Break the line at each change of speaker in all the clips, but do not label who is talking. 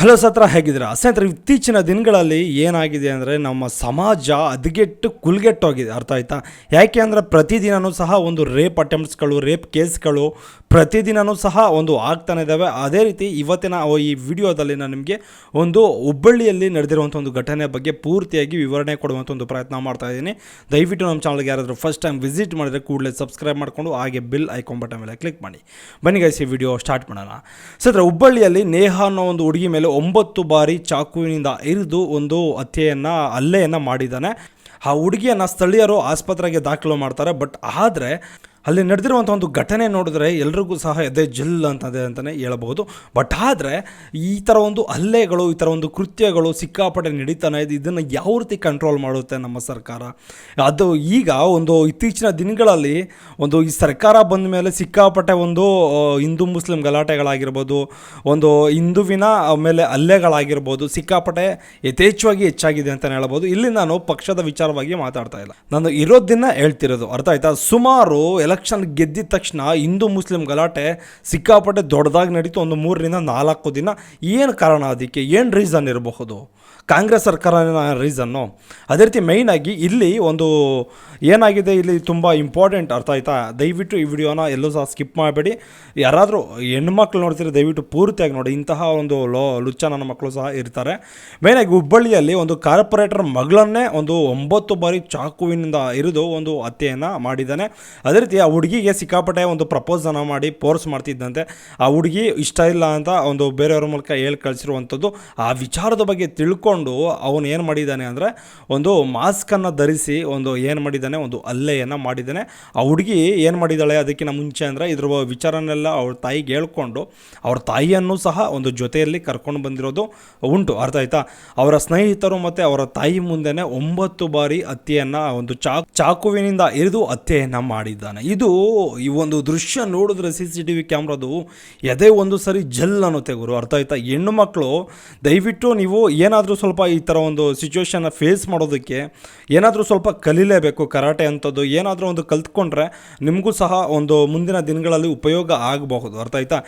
Hello ಸತ್ರ, ಹೇಗಿದ್ದೀರಾ? ಸ್ನೇಹಿತರೆ, ಇತ್ತೀಚಿನ ದಿನಗಳಲ್ಲಿ ಏನಾಗಿದೆ ಅಂದರೆ ನಮ್ಮ ಸಮಾಜ ಅದ್ಗೆಟ್ಟು ಕುಲ್ಗೆಟ್ಟೋಗಿದೆ. ಅರ್ಥ ಆಯ್ತಾ? ಯಾಕೆ ಅಂದರೆ ಪ್ರತಿದಿನವೂ ಸಹ ಒಂದು ರೇಪ್ ಅಟೆಂಪ್ಟ್ಸ್ಗಳು, ರೇಪ್ ಕೇಸ್ಗಳು ಪ್ರತಿದಿನವೂ ಸಹ ಒಂದು ಆಗ್ತಾನೆ ಇದ್ದಾವೆ ಅದೇ ರೀತಿ ಇವತ್ತಿನ ಈ ವಿಡಿಯೋದಲ್ಲಿ ನಾನು ನಿಮಗೆ ಒಂದು ಹುಬ್ಬಳ್ಳಿಯಲ್ಲಿ ನಡೆದಿರುವಂಥ ಒಂದು ಘಟನೆ ಬಗ್ಗೆ ಪೂರ್ತಿಯಾಗಿ ವಿವರಣೆ ಕೊಡುವಂಥ ಒಂದು ಪ್ರಯತ್ನ ಮಾಡ್ತಾ ಇದ್ದೀನಿ. ದಯವಿಟ್ಟು ನಮ್ಮ ಚಾನಲ್ಗೆ ಯಾರಾದರೂ ಫಸ್ಟ್ ಟೈಮ್ ವಿಸಿಟ್ ಮಾಡಿದರೆ ಕೂಡಲೇ ಸಬ್ಸ್ಕ್ರೈಬ್ ಮಾಡಿಕೊಂಡು ಹಾಗೆ ಬಿಲ್ ಐಕಾನ್ ಬಟನ್ ಮೇಲೆ ಕ್ಲಿಕ್ ಮಾಡಿ. ಬನ್ನಿ ಗೈಸ್ ವಿಡಿಯೋ ಸ್ಟಾರ್ಟ್ ಮಾಡೋಣ. ಸತ್ರ, ಹುಬ್ಬಳ್ಳಿಯಲ್ಲಿ ನೇಹ ಅನ್ನೋ ಒಂದು ಹುಡುಗಿ ಮೇಲೆ ಒಂಬತ್ತು ಬಾರಿ ಚಾಕುವಿನಿಂದ ಇರಿದು ಒಂದು ಹತ್ಯೆಯನ್ನು, ಹಲ್ಲೆಯನ್ನು ಮಾಡಿದ್ದಾನೆ. ಆ ಹುಡುಗಿಯನ್ನು ಸ್ಥಳೀಯರು ಆಸ್ಪತ್ರೆಗೆ ದಾಖಲು ಮಾಡ್ತಾರೆ. ಬಟ್ ಆದರೆ ಅಲ್ಲಿ ನಡೆದಿರುವಂಥ ಒಂದು ಘಟನೆ ನೋಡಿದ್ರೆ ಎಲ್ರಿಗೂ ಸಹ ಎದೆ ಜಿಲ್ ಅಂತದೆ ಅಂತಲೇ ಹೇಳಬಹುದು. ಬಟ್ ಆದರೆ ಈ ಥರ ಒಂದು ಹಲ್ಲೆಗಳು, ಈ ಥರ ಒಂದು ಕೃತ್ಯಗಳು ಸಿಕ್ಕಾಪಟ್ಟೆ ನಡೀತಾನೆ ಇದು. ಇದನ್ನು ಯಾವ ರೀತಿ ಕಂಟ್ರೋಲ್ ಮಾಡುತ್ತೆ ನಮ್ಮ ಸರ್ಕಾರ? ಅದು ಈಗ ಒಂದು ಇತ್ತೀಚಿನ ದಿನಗಳಲ್ಲಿ ಒಂದು ಈ ಸರ್ಕಾರ ಬಂದ ಮೇಲೆ ಸಿಕ್ಕಾಪಟ್ಟೆ ಒಂದು ಹಿಂದೂ ಮುಸ್ಲಿಂ ಗಲಾಟೆಗಳಾಗಿರ್ಬೋದು, ಒಂದು ಹಿಂದುವಿನ ಮೇಲೆ ಹಲ್ಲೆಗಳಾಗಿರ್ಬೋದು ಸಿಕ್ಕಾಪಟ್ಟೆ ಯಥೇಚ್ಛವಾಗಿ ಹೆಚ್ಚಾಗಿದೆ ಅಂತಲೇ ಹೇಳ್ಬೋದು ಇಲ್ಲಿ ನಾನು ಪಕ್ಷದ ವಿಚಾರವಾಗಿ ಮಾತಾಡ್ತಾ ಇಲ್ಲ. ನಾನು ಇರೋದನ್ನ ಹೇಳ್ತಿರೋದು. ಅರ್ಥ ಆಯ್ತಾ? ಸುಮಾರು ಎಲೆಕ್ಷನ್ ಗೆದ್ದಿದ ತಕ್ಷಣ ಹಿಂದೂ ಮುಸ್ಲಿಂ ಗಲಾಟೆ ಸಿಕ್ಕಾಪಟ್ಟೆ ದೊಡ್ಡದಾಗಿ ನಡೀತು. ಒಂದು ಮೂರರಿಂದ ನಾಲ್ಕು ದಿನ. ಏನು ಕಾರಣ ಅದಕ್ಕೆ? ಏನು ರೀಸನ್ ಇರಬಹುದು? ಕಾಂಗ್ರೆಸ್ ಸರ್ಕಾರನ ರೀಸನ್ನು ಅದೇ ರೀತಿ ಮೈನಾಗಿ ಇಲ್ಲಿ ಒಂದು ಏನಾಗಿದೆ, ಇಲ್ಲಿ ತುಂಬ ಇಂಪಾರ್ಟೆಂಟ್ ಅರ್ಥ ಆಯ್ತಾ? ದಯವಿಟ್ಟು ಈ ವಿಡಿಯೋನ ಎಲ್ಲೂ ಸಹ ಸ್ಕಿಪ್ ಮಾಡಬೇಡಿ. ಯಾರಾದರೂ ಹೆಣ್ಮಕ್ಳು ನೋಡ್ತೀರಿ ದಯವಿಟ್ಟು ಪೂರ್ತಿಯಾಗಿ ನೋಡಿ. ಇಂತಹ ಒಂದು ಲೋ, ಲುಚ್ಚ ನನ್ನ ಮಕ್ಕಳು ಸಹ ಇರ್ತಾರೆ. ಮೇಯ್ನಾಗಿ ಹುಬ್ಬಳ್ಳಿಯಲ್ಲಿ ಒಂದು ಕಾರ್ಪೊರೇಟರ್ ಮಗಳನ್ನೇ ಒಂದು ಒಂಬತ್ತು ಬಾರಿ ಚಾಕುವಿನಿಂದ ಇರಿದು ಒಂದು ಹತ್ಯೆಯನ್ನು ಮಾಡಿದ್ದಾನೆ. ಅದೇ ರೀತಿ ಆ ಹುಡುಗಿಗೆ ಸಿಕ್ಕಾಪಟ್ಟೆ ಒಂದು ಪ್ರಪೋಸನ್ನು ಮಾಡಿ ಫೋರ್ಸ್ ಮಾಡ್ತಿದ್ದಂತೆ. ಆ ಹುಡುಗಿ ಇಷ್ಟ ಇಲ್ಲ ಅಂತ ಒಂದು ಬೇರೆಯವ್ರ ಮೂಲಕ ಹೇಳಿ ಕಳಿಸಿರುವಂಥದ್ದು. ಆ ವಿಚಾರದ ಬಗ್ಗೆ ತಿಳ್ಕೊಂಡು ಅವನು ಏನು ಮಾಡಿದ್ದಾನೆ ಅಂದರೆ ಒಂದು ಮಾಸ್ಕನ್ನು ಧರಿಸಿ ಒಂದು ಏನು ಮಾಡಿದ್ದಾನೆ, ಒಂದು ಹಲ್ಲೆಯನ್ನು ಮಾಡಿದ್ದಾನೆ. ಆ ಹುಡುಗಿ ಏನು ಮಾಡಿದ್ದಾಳೆ ಅದಕ್ಕಿಂತ ಮುಂಚೆ ಅಂದರೆ ಇದ್ರ ವಿಚಾರನೆಲ್ಲ ಅವ್ರ ತಾಯಿಗೆ ಹೇಳ್ಕೊಂಡು ಅವ್ರ ತಾಯಿಯನ್ನು ಸಹ ಒಂದು ಜೊತೆಯಲ್ಲಿ ಕರ್ಕೊಂಡು ಬಂದಿರೋದು ಉಂಟು. ಅರ್ಥ ಆಯ್ತಾ? ಅವರ ಸ್ನೇಹಿತರು ಮತ್ತು ಅವರ ತಾಯಿ ಮುಂದೆನೆ ಒಂಬತ್ತು ಬಾರಿ ಹತ್ಯೆಯನ್ನು, ಒಂದು ಚಾಕ್ ಚಾಕುವಿನಿಂದ ಇರಿದು ಹತ್ಯೆಯನ್ನು ಮಾಡಿದ್ದಾನೆ. ಇದು ಈ ಒಂದು ದೃಶ್ಯ ನೋಡಿದ್ರೆ ಸಿ ಸಿ ಟಿ ವಿ ಕ್ಯಾಮ್ರಾದು ಎದೆ ಒಂದು ಸರಿ ಜಲ್ ಅನ್ನುತ್ತೆ ಗುರು. ಅರ್ಥ ಆಯ್ತಾ? ಹೆಣ್ಣು ಮಕ್ಕಳು ದಯವಿಟ್ಟು ನೀವು ಏನಾದರೂ ಸ್ವಲ್ಪ ಈ ಥರ ಒಂದು ಸಿಚುವೇಶನ್ನ ಫೇಸ್ ಮಾಡೋದಕ್ಕೆ ಏನಾದರೂ ಸ್ವಲ್ಪ ಕಲೀಲೇಬೇಕು, ಕರಾಟೆ ಅಂಥದ್ದು ಏನಾದರೂ ಒಂದು ಕಲ್ತ್ಕೊಂಡ್ರೆ ನಿಮಗೂ ಸಹ ಒಂದು ಮುಂದಿನ ದಿನಗಳಲ್ಲಿ ಉಪಯೋಗ ಆಗಬಹುದು. ಅರ್ಥ ಆಯ್ತಾ?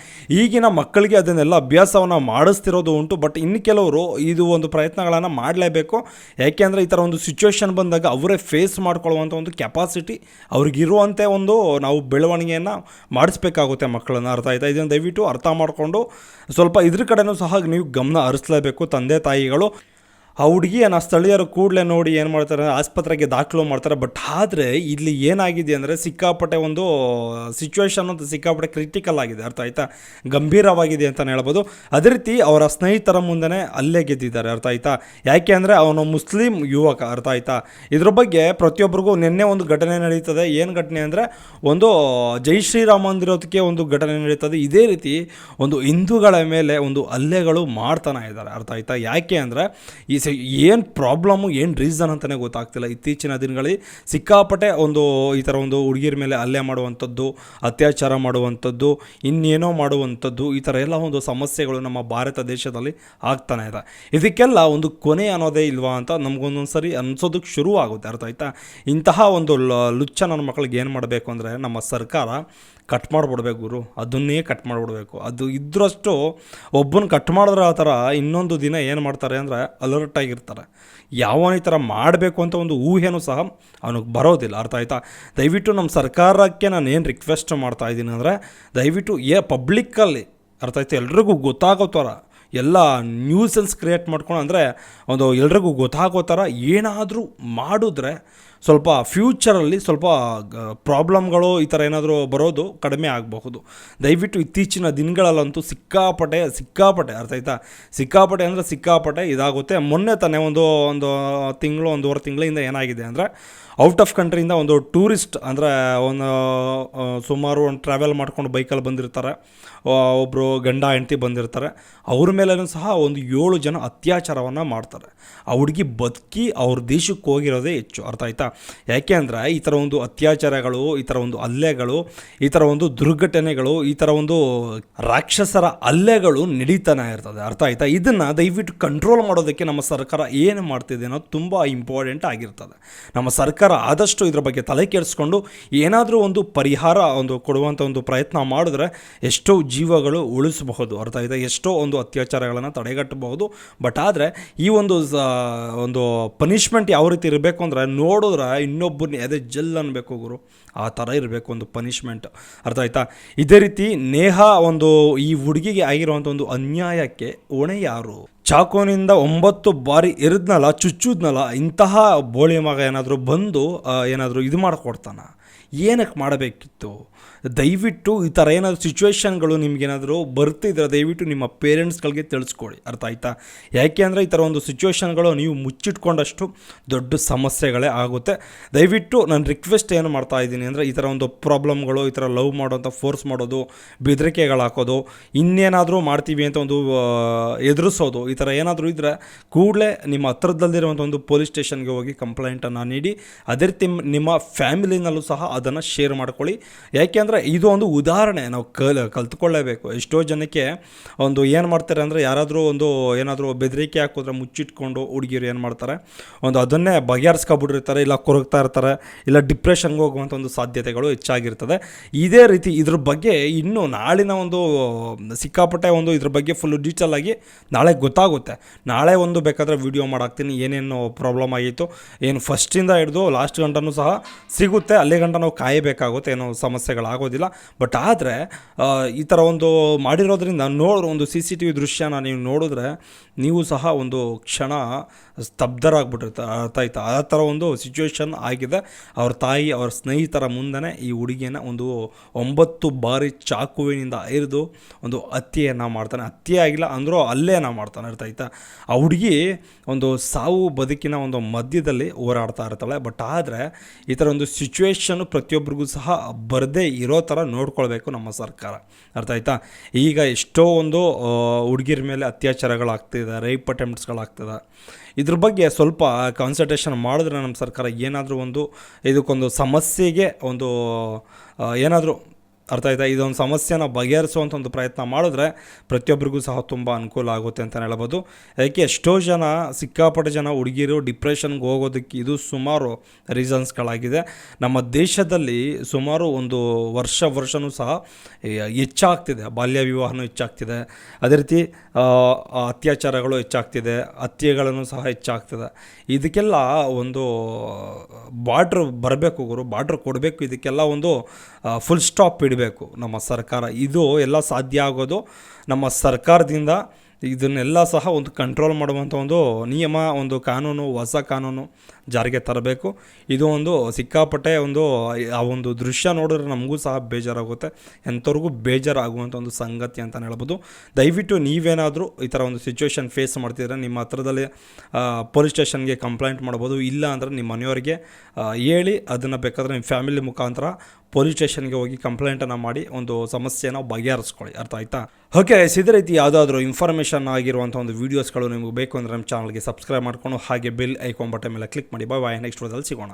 ಈಗಿನ ಮಕ್ಕಳಿಗೆ ಅದನ್ನೆಲ್ಲ ಅಭ್ಯಾಸವನ್ನು ಮಾಡಿಸ್ತಿರೋದು ಉಂಟು ಬಟ್ ಇನ್ನು ಕೆಲವರು ಇದು ಒಂದು ಪ್ರಯತ್ನಗಳನ್ನು ಮಾಡಲೇಬೇಕು. ಯಾಕೆಂದರೆ ಈ ಥರ ಒಂದು ಸಿಚುವೇಶನ್ ಬಂದಾಗ ಅವರೇ ಫೇಸ್ ಮಾಡ್ಕೊಳ್ಳುವಂಥ ಒಂದು ಕೆಪಾಸಿಟಿ ಅವ್ರಿಗಿರುವಂತೆ ಒಂದು ನಾವು ಬೆಳವಣಿಗೆಯನ್ನು ಮಾಡಿಸ್ಬೇಕಾಗುತ್ತೆ ಮಕ್ಕಳನ್ನ. ಅರ್ಥ ಆಯ್ತಾ? ಇದನ್ನು ದಯವಿಟ್ಟು ಅರ್ಥ ಮಾಡಿಕೊಂಡು ಸ್ವಲ್ಪ ಇದ್ರ ಕಡೆನೂ ಸಹ ನೀವು ಗಮನ ಹರಿಸ್ಲೇಬೇಕು ತಂದೆ ತಾಯಿಗಳು. ಆ ಹುಡುಗಿಯನ್ನು ಸ್ಥಳೀಯರು ಕೂಡಲೇ ನೋಡಿ ಏನು ಮಾಡ್ತಾರೆ, ಆಸ್ಪತ್ರೆಗೆ ದಾಖಲು ಮಾಡ್ತಾರೆ. ಬಟ್ ಆದರೆ ಇಲ್ಲಿ ಏನಾಗಿದೆ ಅಂದರೆ ಸಿಕ್ಕಾಪಟ್ಟೆ ಒಂದು ಸಿಚುವೇಶನ್ ಅಂತ ಸಿಕ್ಕಾಪಟ್ಟೆ ಕ್ರಿಟಿಕಲ್ ಆಗಿದೆ. ಅರ್ಥ ಆಯ್ತಾ? ಗಂಭೀರವಾಗಿದೆ ಅಂತಲೇ ಹೇಳ್ಬೋದು. ಅದೇ ರೀತಿ ಅವರ ಸ್ನೇಹಿತರ ಮುಂದೆ ಅಲ್ಲೇ ಗೆದ್ದಿದ್ದಾರೆ. ಅರ್ಥ ಆಯ್ತಾ? ಯಾಕೆ ಅಂದರೆ ಅವನು ಮುಸ್ಲಿಂ ಯುವಕ. ಅರ್ಥ ಆಯ್ತಾ? ಇದ್ರ ಬಗ್ಗೆ ಪ್ರತಿಯೊಬ್ಬರಿಗೂ ನಿನ್ನೆ ಒಂದು ಘಟನೆ ನಡೀತದೆ. ಏನು ಘಟನೆ ಅಂದರೆ ಒಂದು ಜೈ ಶ್ರೀರಾಮ ಅಂದಿರೋದಕ್ಕೆ ಒಂದು ಘಟನೆ ನಡೀತದೆ. ಇದೇ ರೀತಿ ಒಂದು ಹಿಂದೂಗಳ ಮೇಲೆ ಒಂದು ಹಲ್ಲೆಗಳು ಮಾಡ್ತಾನೆ ಇದ್ದಾರೆ. ಅರ್ಥ ಆಯ್ತಾ? ಯಾಕೆ ಅಂದರೆ ಈ ಸಿ ಏನು ಪ್ರಾಬ್ಲಮ್ಮು ಏನು ರೀಸನ್ ಅಂತಲೇ ಗೊತ್ತಾಗ್ತಿಲ್ಲ. ಇತ್ತೀಚಿನ ದಿನಗಳಲ್ಲಿ ಸಿಕ್ಕಾಪಟ್ಟೆ ಒಂದು ಈ ಥರ ಒಂದು ಹುಡುಗಿಯರ ಮೇಲೆ ಹಲ್ಲೆ ಮಾಡುವಂಥದ್ದು, ಅತ್ಯಾಚಾರ ಮಾಡುವಂಥದ್ದು, ಇನ್ನೇನೋ ಮಾಡುವಂಥದ್ದು, ಈ ಥರ ಎಲ್ಲ ಒಂದು ಸಮಸ್ಯೆಗಳು ನಮ್ಮ ಭಾರತ ದೇಶದಲ್ಲಿ ಆಗ್ತಾನೆ ಇದೆ. ಇದಕ್ಕೆಲ್ಲ ಒಂದು ಕೊನೆ ಅನ್ನೋದೇ ಇಲ್ವಾ ಅಂತ ನಮಗೊಂದೊಂದು ಸರಿ ಅನ್ಸೋದಕ್ಕೆ ಶುರು ಆಗುತ್ತೆ ಅರ್ಥ ಆಯ್ತಾ? ಇಂತಹ ಒಂದು ಲುಚ್ಚ ನನ್ನ ಮಕ್ಕಳಿಗೆ ಏನು ಮಾಡಬೇಕು ಅಂದರೆ ನಮ್ಮ ಸರ್ಕಾರ ಕಟ್ ಮಾಡಿಬಿಡ್ಬೇಕು ಗುರು. ಅದನ್ನೇ ಕಟ್ ಮಾಡಿಬಿಡ್ಬೇಕು. ಅದು ಇದ್ರಷ್ಟು ಒಬ್ಬನ ಕಟ್ ಮಾಡಿದ್ರೆ ಆ ಥರ ಇನ್ನೊಂದು ದಿನ ಏನು ಮಾಡ್ತಾರೆ ಅಂದರೆ ಅಲರ್ಟ್ ಆಗಿರ್ತಾರೆ. ಯಾವನ ಈ ಥರ ಮಾಡಬೇಕು ಅಂತ ಒಂದು ಊಹೆನೂ ಸಹ ಅವನಿಗೆ ಬರೋದಿಲ್ಲ. ಅರ್ಥ ಆಯ್ತಾ? ದಯವಿಟ್ಟು ನಮ್ಮ ಸರ್ಕಾರಕ್ಕೆ ನಾನು ಏನು ರಿಕ್ವೆಸ್ಟ್ ಮಾಡ್ತಾ ಇದ್ದೀನಿ ಅಂದರೆ, ದಯವಿಟ್ಟು ಏ ಪಬ್ಲಿಕ್ಕಲ್ಲಿ ಅರ್ಥ ಆಯ್ತು? ಎಲ್ರಿಗೂ ಗೊತ್ತಾಗೋ ಥರ, ಎಲ್ಲ ನ್ಯೂಸನ್ಸ್ ಕ್ರಿಯೇಟ್ ಮಾಡ್ಕೊಂಡು ಅಂದರೆ, ಒಂದು ಎಲ್ರಿಗೂ ಗೊತ್ತಾಗೋ ಥರ ಏನಾದರೂ ಮಾಡಿದ್ರೆ ಸ್ವಲ್ಪ ಫ್ಯೂಚರಲ್ಲಿ ಸ್ವಲ್ಪ ಪ್ರಾಬ್ಲಮ್ಗಳು ಈ ಥರ ಏನಾದರೂ ಬರೋದು ಕಡಿಮೆ ಆಗಬಹುದು. ದಯವಿಟ್ಟು ಇತ್ತೀಚಿನ ದಿನಗಳಲ್ಲಂತೂ ಸಿಕ್ಕಾಪಟ್ಟೆ ಸಿಕ್ಕಾಪಟ್ಟೆ, ಅರ್ಥ ಆಯ್ತಾ? ಸಿಕ್ಕಾಪಟ್ಟೆ ಅಂದರೆ ಸಿಕ್ಕಾಪಟ್ಟೆ ಇದಾಗುತ್ತೆ. ಮೊನ್ನೆ ತಾನೇ ಒಂದು ಒಂದು ತಿಂಗಳು, ಒಂದೂವರೆ ತಿಂಗಳಿಂದ ಏನಾಗಿದೆ ಅಂದರೆ, ಔಟ್ ಆಫ್ ಕಂಟ್ರಿಯಿಂದ ಒಂದು ಟೂರಿಸ್ಟ್ ಅಂದರೆ, ಒಂದು ಸುಮಾರು ಒಂದು ಟ್ರಾವೆಲ್ ಮಾಡ್ಕೊಂಡು ಬೈಕಲ್ಲಿ ಬಂದಿರ್ತಾರೆ. ಒಬ್ಬರು ಗಂಡ ಹೆಂಡತಿ ಬಂದಿರ್ತಾರೆ. ಅವ್ರ ಮೇಲೂ ಸಹ ಒಂದು ಏಳು ಜನ ಅತ್ಯಾಚಾರವನ್ನು ಮಾಡ್ತಾರೆ. ಆ ಹುಡುಗಿ ಬದುಕಿ ಅವ್ರ ದೇಶಕ್ಕೆ ಹೋಗಿರೋದೇ ಹೆಚ್ಚು, ಅರ್ಥ ಆಯ್ತಾ? ಯಾಕೆ ಅಂದರೆ ಈ ಥರ ಒಂದು ಅತ್ಯಾಚಾರಗಳು, ಈ ಥರ ಒಂದು ಹಲ್ಲೆಗಳು, ಈ ಥರ ಒಂದು ದುರ್ಘಟನೆಗಳು, ಈ ಥರ ಒಂದು ರಾಕ್ಷಸರ ಹಲ್ಲೆಗಳು ನಡೀತಾನೆ ಇರ್ತದೆ. ಅರ್ಥ ಆಯ್ತಾ? ಇದನ್ನು ದಯವಿಟ್ಟು ಕಂಟ್ರೋಲ್ ಮಾಡೋದಕ್ಕೆ ನಮ್ಮ ಸರ್ಕಾರ ಏನು ಮಾಡ್ತಿದೆ ಅನ್ನೋದು ತುಂಬ ಇಂಪಾರ್ಟೆಂಟ್ ಆಗಿರ್ತದೆ. ನಮ್ಮ ಸರ್ಕಾರ ಆದಷ್ಟು ಇದ್ರ ಬಗ್ಗೆ ತಲೆ ಕೆಡಿಸ್ಕೊಂಡು ಏನಾದರೂ ಒಂದು ಪರಿಹಾರ, ಒಂದು ಕೊಡುವಂಥ ಒಂದು ಪ್ರಯತ್ನ ಮಾಡಿದ್ರೆ ಎಷ್ಟೋ ಜೀವಗಳು ಉಳಿಸಬಹುದು. ಅರ್ಥ ಆಯ್ತಾ? ಎಷ್ಟೋ ಒಂದು ಅತ್ಯಾಚಾರಗಳನ್ನು ತಡೆಗಟ್ಟಬಹುದು. ಬಟ್ ಆದರೆ ಈ ಒಂದು ಒಂದು ಪನಿಷ್ಮೆಂಟ್ ಯಾವ ರೀತಿ ಇರಬೇಕು ಅಂದರೆ ನೋಡಿದ್ರೆ ಇನ್ನೊಬ್ಬರನ್ನ ಎದೆ ಜಲ್ ಅನ್ಬೇಕು ಗುರು. ಆ ಥರ ಇರಬೇಕು ಒಂದು ಪನಿಷ್ಮೆಂಟ್ ಅರ್ಥ ಆಯ್ತಾ? ಇದೇ ರೀತಿ ನೇಹ ಒಂದು ಈ ಹುಡುಗಿಗೆ ಆಗಿರುವಂಥ ಒಂದು ಅನ್ಯಾಯಕ್ಕೆ ಹೊಣೆ ಯಾರು? ಚಾಕೋನಿಂದ ಒಂಬತ್ತು ಬಾರಿ ಇರಿದ್ನಲ್ಲ ಚುಚ್ಚುದ್ನಲ್ಲ, ಇಂತಹ ಬೋಳಿ ಮಗ ಏನಾದರೂ ಬಂದು ಏನಾದರೂ ಇದು ಮಾಡಿಕೊಡ್ತಾನ? ಏನಕ್ಕೆ ಮಾಡಬೇಕಿತ್ತು? ದಯವಿಟ್ಟು ಈ ಥರ ಏನಾದರೂ ಸಿಚುವೇಷನ್ಗಳು ನಿಮಗೇನಾದರೂ ಬರ್ತಿದ್ರೆ ದಯವಿಟ್ಟು ನಿಮ್ಮ ಪೇರೆಂಟ್ಸ್ಗಳಿಗೆ ತಿಳಿಸ್ಕೊಳ್ಳಿ. ಅರ್ಥ ಆಯ್ತಾ? ಯಾಕೆ ಅಂದರೆ ಈ ಥರ ಒಂದು ಸಿಚುವೇಶನ್ಗಳು ನೀವು ಮುಚ್ಚಿಟ್ಕೊಂಡಷ್ಟು ದೊಡ್ಡ ಸಮಸ್ಯೆಗಳೇ ಆಗುತ್ತೆ. ದಯವಿಟ್ಟು ನಾನು ರಿಕ್ವೆಸ್ಟ್ ಏನು ಮಾಡ್ತಾ ಇದ್ದೀನಿ ಅಂದರೆ ಈ ಥರ ಒಂದು ಪ್ರಾಬ್ಲಮ್ಗಳು ಈ ಥರ ಲವ್ ಮಾಡೋಂಥ ಫೋರ್ಸ್ ಮಾಡೋದು, ಬೆದರಿಕೆಗಳು ಹಾಕೋದು, ಇನ್ನೇನಾದರೂ ಮಾಡ್ತೀವಿ ಅಂತ ಒಂದು ಎದುರಿಸೋದು, ಈ ಥರ ಏನಾದರೂ ಇದ್ದರೆ ಕೂಡಲೇ ನಿಮ್ಮ ಹತ್ರದಲ್ಲಿರುವಂಥ ಒಂದು ಪೊಲೀಸ್ ಸ್ಟೇಷನ್ಗೆ ಹೋಗಿ ಕಂಪ್ಲೇಂಟನ್ನು ನೀಡಿ, ಅದೇ ರೀತಿ ನಿಮ್ಮ ಫ್ಯಾಮಿಲಿನಲ್ಲೂ ಸಹ ಅದನ್ನು ಶೇರ್ ಮಾಡ್ಕೊಳ್ಳಿ. ಇದು ಒಂದು ಉದಾಹರಣೆ ನಾವು ಕಲ್, ಕಲ್ತ್ಕೊಳ್ಳೇಬೇಕು. ಎಷ್ಟೋ ಜನಕ್ಕೆ ಒಂದು ಏನು ಮಾಡ್ತಾರೆ ಅಂದರೆ ಯಾರಾದರೂ ಒಂದು ಏನಾದರೂ ಬೆದರಿಕೆ ಹಾಕಿದ್ರೆ ಮುಚ್ಚಿಟ್ಕೊಂಡು ಹುಡುಗಿರು ಏನು ಮಾಡ್ತಾರೆ, ಒಂದು ಅದನ್ನೇ ಬಗೆಹರಿಸ್ಕೊಬಿಟ್ಟಿರ್ತಾರೆ, ಇಲ್ಲ ಕೊರಗ್ತಾ ಇರ್ತಾರೆ, ಇಲ್ಲ ಡಿಪ್ರೆಷನ್ಗೆ ಹೋಗುವಂಥ ಒಂದು ಸಾಧ್ಯತೆಗಳು ಹೆಚ್ಚಾಗಿರ್ತದೆ. ಇದೇ ರೀತಿ ಇದ್ರ ಬಗ್ಗೆ ಇನ್ನೂ ನಾಳಿನ ಒಂದು ಸಿಕ್ಕಾಪಟ್ಟೆ ಒಂದು ಇದ್ರ ಬಗ್ಗೆ ಫುಲ್ಲು ಡೀಟೇಲ್ ಆಗಿ ನಾಳೆ ಗೊತ್ತಾಗುತ್ತೆ. ನಾಳೆ ಒಂದು ಬೇಕಾದರೆ ವಿಡಿಯೋ ಮಾಡಾಕ್ತೀನಿ, ಏನೇನು ಪ್ರಾಬ್ಲಮ್ ಆಗಿತ್ತು, ಏನು ಫಸ್ಟಿಂದ ಹಿಡಿದು ಲಾಸ್ಟ್ ಗಂಟನೂ ಸಹ ಸಿಗುತ್ತೆ, ಅಲ್ಲಿ ಗಂಟ ನಾವು ಕಾಯಬೇಕಾಗುತ್ತೆ, ಏನೋ ಸಮಸ್ಯೆಗಳಾಗೋದಿಲ್ಲ ಬಟ್ ಆದರೆ ಈ ಥರ ಒಂದು ಮಾಡಿರೋದ್ರಿಂದ ನೋಡೋ ಒಂದು ಸಿ ಸಿ ಟಿ ವಿ ದೃಶ್ಯನ ನೀವು ನೋಡಿದ್ರೆ ನೀವು ಸಹ ಒಂದು ಕ್ಷಣ ಸ್ತಬ್ಧರಾಗ್ಬಿಟ್ಟಿರ್ತ, ಅರ್ಥ ಆಯ್ತಾ? ಆ ಥರ ಒಂದು ಸಿಚುವೇಶನ್ ಆಗಿದೆ. ಅವ್ರ ತಾಯಿ, ಅವ್ರ ಸ್ನೇಹಿತರ ಮುಂದೆ ಈ ಹುಡುಗಿಯನ್ನು ಒಂದು ಒಂಬತ್ತು ಬಾರಿ ಚಾಕುವಿನಿಂದ ಇರಿದು ಒಂದು ಹತ್ಯೆಯನ್ನು ಮಾಡ್ತಾನೆ. ಹತ್ಯೆ ಆಗಿಲ್ಲ ಅಂದರೂ ಅಲ್ಲೇನ ಮಾಡ್ತಾನೆ, ಅರ್ಥ ಆಯ್ತಾ? ಆ ಹುಡುಗಿ ಒಂದು ಸಾವು ಬದುಕಿನ ಒಂದು ಮಧ್ಯದಲ್ಲಿ ಹೋರಾಡ್ತಾ ಇರ್ತಾಳೆ. ಬಟ್ ಆದರೆ ಈ ಥರ ಒಂದು ಸಿಚುವೇಶನ್ ಪ್ರತಿಯೊಬ್ಬರಿಗೂ ಸಹ ಬರದೇ ಇರೋ ಥರ ನೋಡ್ಕೊಳ್ಬೇಕು ನಮ್ಮ ಸರ್ಕಾರ. ಅರ್ಥ ಆಯ್ತಾ? ಈಗ ಎಷ್ಟೋ ಒಂದು ಹುಡುಗಿರ ಮೇಲೆ ಅತ್ಯಾಚಾರಗಳಾಗ್ತಿದೆ ರೈಪ್ ಅಟೆಂಪ್ಟ್ಸ್ಗಳಾಗ್ತದೆ ಇದ್ರ ಬಗ್ಗೆ ಸ್ವಲ್ಪ ಕಾನ್ಸಂಟ್ರೇಷನ್ ಮಾಡಿದ್ರೆ ನಮ್ಮ ಸರ್ಕಾರ ಏನಾದರೂ ಒಂದು, ಇದಕ್ಕೊಂದು ಸಮಸ್ಯೆಗೆ ಒಂದು ಏನಾದರೂ ಅರ್ಥ ಆಯ್ತಾ? ಇದೊಂದು ಸಮಸ್ಯೆನ ಬಗೆಹರಿಸುವಂಥ ಒಂದು ಪ್ರಯತ್ನ ಮಾಡಿದ್ರೆ ಪ್ರತಿಯೊಬ್ಬರಿಗೂ ಸಹ ತುಂಬ ಅನುಕೂಲ ಆಗುತ್ತೆ ಅಂತಲೇ ಹೇಳ್ಬೋದು. ಯಾಕೆ ಎಷ್ಟೋ ಜನ, ಸಿಕ್ಕಾಪಟ್ಟೆ ಜನ ಹುಡುಗಿರು ಡಿಪ್ರೆಷನ್ಗೆ ಹೋಗೋದಕ್ಕೆ ಇದು ಸುಮಾರು ರೀಸನ್ಸ್ಗಳಾಗಿದೆ. ನಮ್ಮ ದೇಶದಲ್ಲಿ ಸುಮಾರು ಒಂದು ವರ್ಷ ವರ್ಷವೂ ಸಹ ಹೆಚ್ಚಾಗ್ತಿದೆ. ಬಾಲ್ಯ ವಿವಾಹನೂ ಹೆಚ್ಚಾಗ್ತಿದೆ. ಅದೇ ರೀತಿ ಅತ್ಯಾಚಾರಗಳು ಹೆಚ್ಚಾಗ್ತಿದೆ. ಹತ್ಯೆಗಳನ್ನು ಸಹ ಹೆಚ್ಚಾಗ್ತಿದೆ. ಇದಕ್ಕೆಲ್ಲ ಒಂದು ಬಾರ್ಡ್ರ್ ಬರಬೇಕು ಗುರು, ಬಾರ್ಡ್ರ್ ಕೊಡಬೇಕು. ಇದಕ್ಕೆಲ್ಲ ಒಂದು ಫುಲ್ ಸ್ಟಾಪ್ ಇಡಬೇಕು. ನಮ್ಮ ಸರ್ಕಾರ ಇದು ಎಲ್ಲ ಸಾಧ್ಯ ಆಗೋದು, ನಮ್ಮ ಸರ್ಕಾರದಿಂದ ಇದನ್ನೆಲ್ಲ ಸಹ ಒಂದು ಕಂಟ್ರೋಲ್ ಮಾಡುವಂಥ ಒಂದು ನಿಯಮ, ಒಂದು ಕಾನೂನು, ಹೊಸ ಕಾನೂನು ಜಾರಿಗೆ ತರಬೇಕು. ಇದು ಒಂದು ಸಿಕ್ಕಾಪಟ್ಟೆ ಒಂದು, ಆ ಒಂದು ದೃಶ್ಯ ನೋಡಿದ್ರೆ ನಮಗೂ ಸಹ ಬೇಜಾರಾಗುತ್ತೆ. ಎಂಥವ್ರಿಗೂ ಬೇಜಾರಾಗುವಂಥ ಒಂದು ಸಂಗತಿ ಅಂತಲೇ ಹೇಳ್ಬೋದು. ದಯವಿಟ್ಟು ನೀವೇನಾದರೂ ಈ ಥರ ಒಂದು ಸಿಚುವೇಶನ್ ಫೇಸ್ ಮಾಡ್ತಿದ್ರೆ ನಿಮ್ಮ ಹತ್ರದಲ್ಲಿ ಪೊಲೀಸ್ ಸ್ಟೇಷನ್ಗೆ ಕಂಪ್ಲೇಂಟ್ ಮಾಡ್ಬೋದು. ಇಲ್ಲ ಅಂದರೆ ನಿಮ್ಮ ಮನೆಯವರಿಗೆ ಹೇಳಿ ಅದನ್ನು ಬೇಕಾದರೆ ನಿಮ್ಮ ಫ್ಯಾಮಿಲಿ ಮುಖಾಂತರ ಪೊಲೀಸ್ ಸ್ಟೇಷನ್ಗೆ ಹೋಗಿ ಕಂಪ್ಲೇಂಟನ್ನು ಮಾಡಿ ಒಂದು ಸಮಸ್ಯೆನ ಬಗೆಹರಿಸ್ಕೊಳ್ಳಿ. ಅರ್ಥ ಆಯ್ತಾ? ಓಕೆ ಇದೇ ರೀತಿ ಯಾವುದಾದ್ರೂ ಇನ್ಫಾರ್ಮೇಷನ್ ಆಗಿರುವಂಥ ಒಂದು ವೀಡಿಯೋಸ್ಗಳು ನಿಮಗೆ ಬೇಕು ಅಂದರೆ ನಮ್ಮ ಚಾನಲ್ಗೆ ಸಬ್ಸ್ಕ್ರೈಬ್ ಮಾಡಿಕೊಂಡು ಹಾಗೆ ಬಿಲ್ ಐಕಾನ್ ಬಟನ್ ಮೇಲೆ ಕ್ಲಿಕ್ ಮಾಡಿ. ಬಾಯ್ ಬಾಯ್ ನೆಕ್ಸ್ಟ್ ವಿಡಿಯೋದಲ್ಲಿ ಸಿಗೋಣ